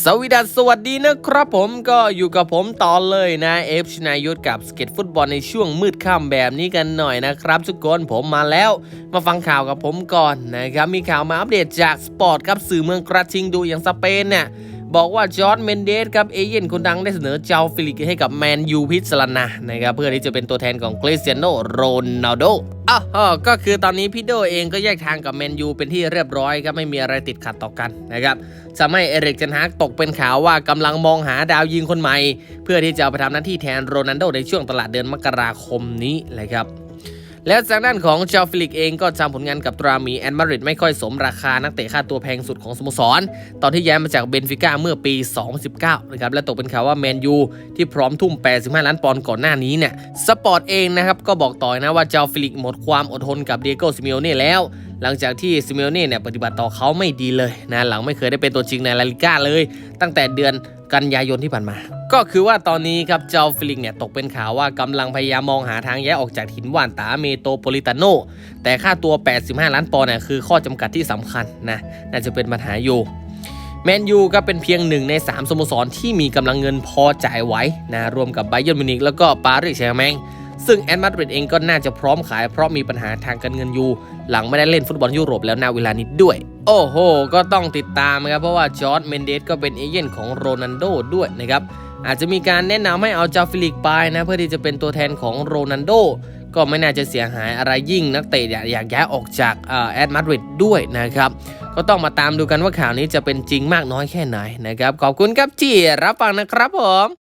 สวัสดีสสวัสดีนะครับผมก็อยู่กับผมต่อเลยนะเอฟชนายุทธกับสเก็ตฟุตบอลในช่วงมืดค่ำแบบนี้กันหน่อยนะครับทุกคนผมมาแล้ว มาฟังข่าวกับผมก่อนนะครับ มีข่าวมาอัปเดตจากสปอร์ตครับสื่อเมืองกระทิงดูอย่างสเปนเนี่ย บอกว่าจอร์ดเมนเดสครับเอเย่นคนดังได้เสนอเจ้าฟิลิกให้กับแมนยูพิสลานานะครับเพื่อที่จะเป็นตัวแทนของคริสเตียโนโรนัลโดอ้าวก็คือตอนนี้พี่โดเองก็แยกทางกับแมนยูเป็นที่เรียบร้อยครับไม่มีอะไรติดขัดต่อกันนะครับทำให้เอริกเจนฮากตกเป็นข่าวว่ากำลังมองหาดาวยิงคนใหม่ เพื่อที่จะเอาไปทำหน้าที่แทนโรนัลโดในช่วงตลาดเดือนมกราคมนี้เลยครับ และจากด้านของเจาฟิลิกเองก็ทำผลงานกับตรามีแอนมาริดไม่ค่อยสมราคานักเตะค่าตัวแพงสุดของสโมสร ตอนที่ย้ายมาจากเบนฟิก้าเมื่อปี 2019 นะครับ และตกเป็นข่าวว่าแมนยูที่พร้อมทุ่ม 85 ล้านปอนด์ก่อนหน้านี้เนี่ยสปอร์ตเองนะครับ ก็บอกต่อนะว่าเจ้าฟิลิกหมดความอดทนกับเดียโก้ซิเมโอเน่แล้ว หลังจากที่ซิเมโอเน่เนี่ยปฏิบัติต่อเขาไม่ดีเลยนะหลังไม่เคยได้เป็นตัวจริงในลาลิก้าเลย ตั้งแต่เดือนกันยายนที่ผ่านมา ก็คือว่าตอนนี้ครับเจ้าฟิลิงเนี่ยตกเป็นข่าวว่ากำลังพยายามมองหาทางแยกออกจากหินหว่านตาเมโตโปลิตาโน แต่ค่าตัว 85 ล้านปอนด์เนี่ยคือข้อจำกัดที่สำคัญนะน่าจะเป็นปัญหาอยู่แมนยูก็เป็นเพียงหนึ่งใน 3สโมสรที่มีกำลังเงินพอจ่ายไว้นะรวมกับไบเยร์นมิวนิกแล้วก็ปารีสแซงต์แมง ซึ่งแอนมาดริดเองก็น่าจะพร้อมขายเพราะมีปัญหาทางการเงินอยู่ หลังไม่ได้เล่นฟุตบอลยุโรปแล้วนาเวลานี้ด้วย โอ้โห ก็ต้องติดตามนะครับเพราะว่าจอร์ดเมนเดสก็เป็นเอเย่นของโรนัลโดด้วยนะครับอาจจะมีการแนะนำให้เอาจาฟิลิกไปนะเพื่อที่จะเป็นตัวแทนของโรนัลโดก็ไม่น่าจะเสียหายอะไรยิ่งนักเตะอยากอยากย้ายออกจากแอดมาดริดด้วยนะครับ ก็ต้องมาตามดูกันว่าข่าวนี้จะเป็นจริงมากน้อยแค่ไหนนะครับ ขอบคุณครับที่รับฟังนะครับผม